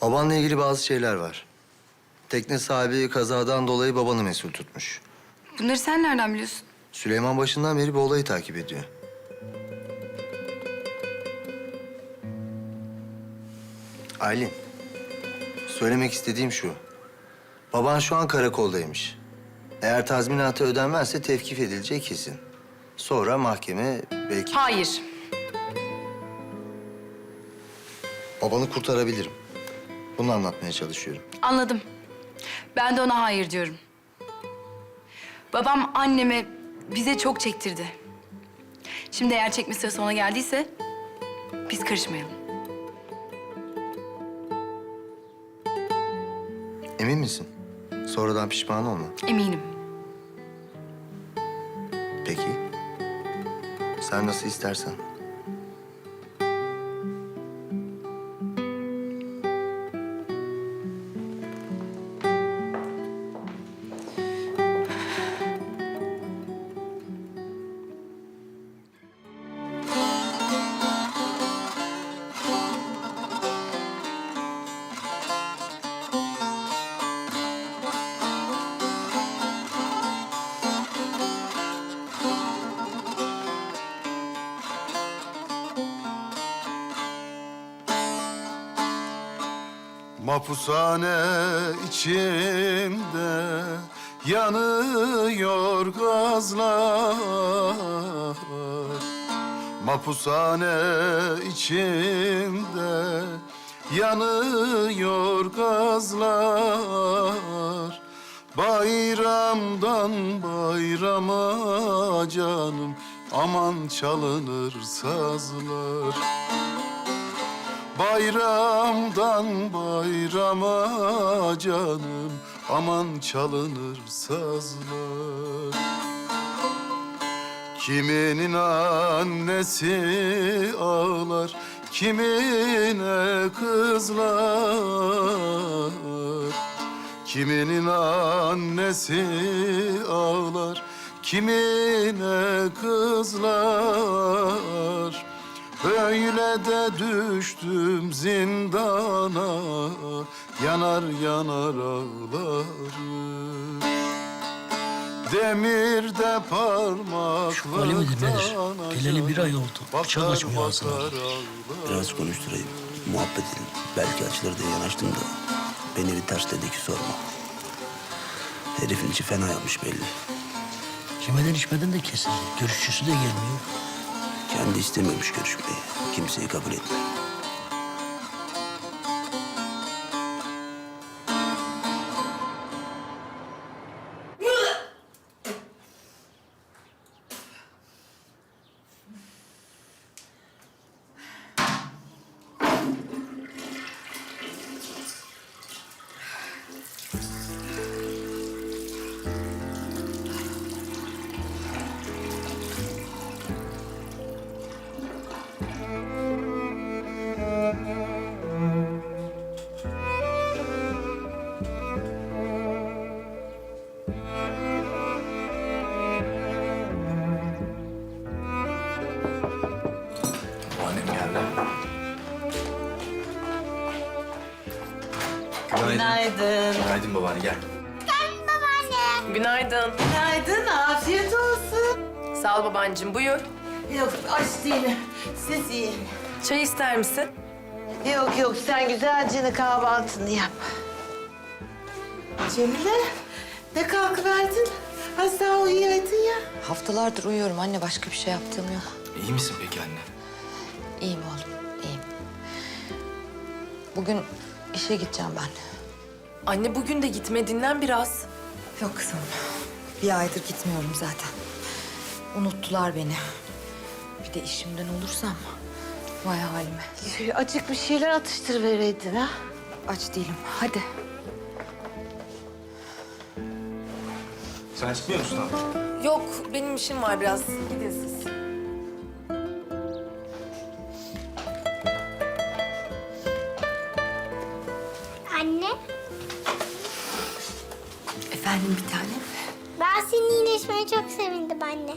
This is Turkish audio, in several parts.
Babanla ilgili bazı şeyler var. Tekne sahibi kazadan dolayı babanı mesul tutmuş. Bunları sen nereden biliyorsun? Süleyman başından beri bu olayı takip ediyor. Aylin, söylemek istediğim şu. Baban şu an karakoldaymış. Eğer tazminatı ödenmezse tevkif edileceği kesin. Sonra mahkeme belki Hayır. babanı kurtarabilirim. Bunu anlatmaya çalışıyorum. Anladım. Ben de ona hayır diyorum. Babam anneme, bize çok çektirdi. Şimdi eğer çekme sırası ona geldiyse biz karışmayalım. Emin misin? Sonradan pişman olma. Eminim. Peki. Sen nasıl istersen. Mapushane içimde yanıyor gazlar. Mapushane içimde yanıyor gazlar. Bayramdan bayrama canım aman çalınır sazlar Bayramdan bayrama canım aman çalınır sazlar. Kiminin annesi ağlar kimine kızlar? Kiminin annesi ağlar kimine kızlar Böyle de düştüm zindana Yanar yanar ağlarım Demirde parmaklıktan Şu hali midir nedir? Geleli bir ay oldu. Bıçak açmıyor ağlar. Biraz konuşturayım. Muhabbet edelim. Belki açılır diye yanaştım da. Beni bir ters dedi ki sorma. Herifin içi fena yapmış belli. Yemeden içmeden de kesildi. Görüşçüsü de gelmiyor. Kendi istemiyormuş görüşmeyi. Kimseyi kabul etmiyor. Günaydın. Günaydın babaanne gel. Günaydın. Günaydın, afiyet olsun. Sağ ol babancığım. Buyur. Yok, aç değilim. Siz yiyin. Çay ister misin? Yok yok, sen güzelce kahvaltını yap. Cemile, ne kalkıverdin? Az daha uyuyaydın ya. Haftalardır uyuyorum anne. Başka bir şey yaptığım yok. İyi misin peki anne? İyiyim oğlum, iyiyim. Bugün işe gideceğim ben. Anne bugün de gitme. Dinlen biraz. Yok kızım. Bir aydır gitmiyorum zaten. Unuttular beni. Bir de işimden olursam vay halime. Şöyle acık bir şeyler atıştırıvereydin ha. Aç değilim. Hadi. Sen çıkmıyor musun abi? Yok benim işim var biraz. Gidin siz. Efendim bir tanem. ben senin iyileşmene çok sevindim anne.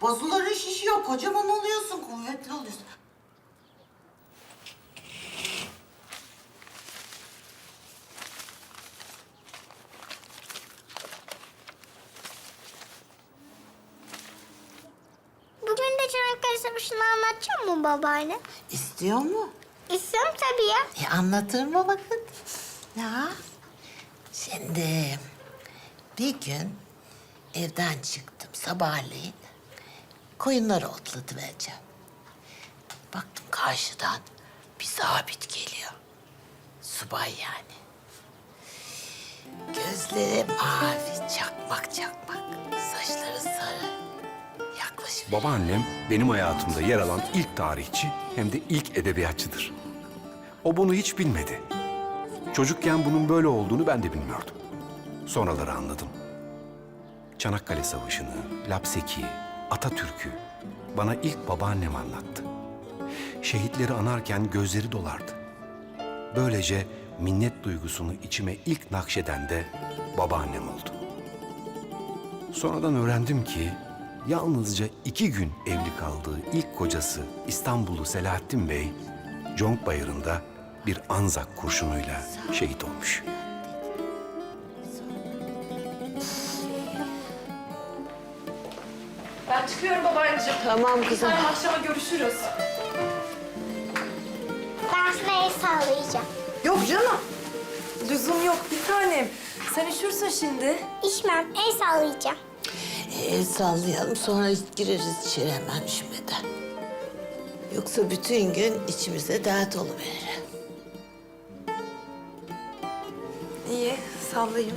Bozuların şişiyor. Kocaman oluyorsun, kuvvetli oluyorsun. Bugün de Çanakkale Savaşı'nı anlatacak mı babaanne? İstiyor mu? İstiyorum tabii ya. E anlatır mı bakın? Ya. Şimdi bir gün evden çıktım sabahleyin. Koyunları otlatıvereceğim. Baktım karşıdan bir zabit geliyor. Subay yani. Gözleri mavi, çakmak çakmak. Saçları sarı. Yaklaşık Babaannem benim hayatımda yer alan ilk tarihçi hem de ilk edebiyatçıdır. O bunu hiç bilmedi. Çocukken bunun böyle olduğunu ben de bilmiyordum. Sonraları anladım. Çanakkale Savaşı'nı, Lapseki'yi, Atatürk'ü bana ilk babaannem anlattı. Şehitleri anarken gözleri dolardı. Böylece minnet duygusunu içime ilk nakşeden de babaannem oldu. Sonradan öğrendim ki yalnızca iki gün evli kaldığı ilk kocası İstanbullu Selahattin Bey, Conk Bayırı'nda bir Anzak kurşunuyla şehit olmuş. Babancığım. Tamam kızım. Yarın akşama görüşürüz. Ben sana el sağlayacağım. Yok canım. Lüzum yok bir tanem. Sen üşürsün şimdi. İçmem, el sağlayacağım. El sallayalım sonra gireriz içeri hemen üşümeden. Yoksa bütün gün içimize dert oluverir. İyi sallayayım.